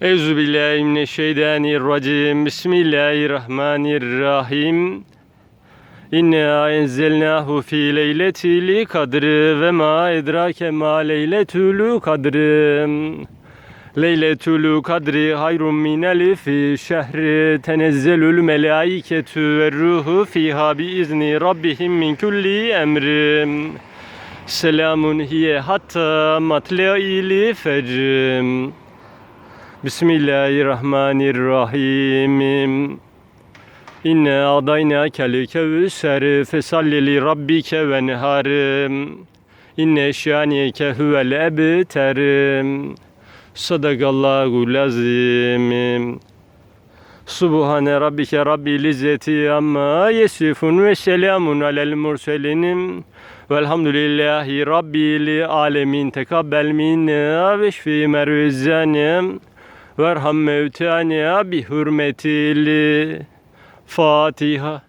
Euzubillahimineşşeytanirracim. Bismillahirrahmanirrahim. İnna enzelnahu fi leyletil kadri ve ma edrake ma leyletül kadri. Leyletül kadri hayrun min elifi şehri tenezzelül melaiketu ve ruhu fiha bi izni rabbihim min kulli emrim. Selamun hiye hatta matla'il fecr. Bismillahirrahmanirrahim. İnne adayna kel kevser fesalli li rabbike ve neharim. İnne şaniyeke huvel ebterim. Sadakallahu lazim. Subhane rabbike rabbil izzeti amma yesifun ve selamun alel murselinim. Velhamdülillahi rabbil alemin. Tekabbel minna ve şfi mervizanem. Verham mevtana bi hürmetil Fatiha.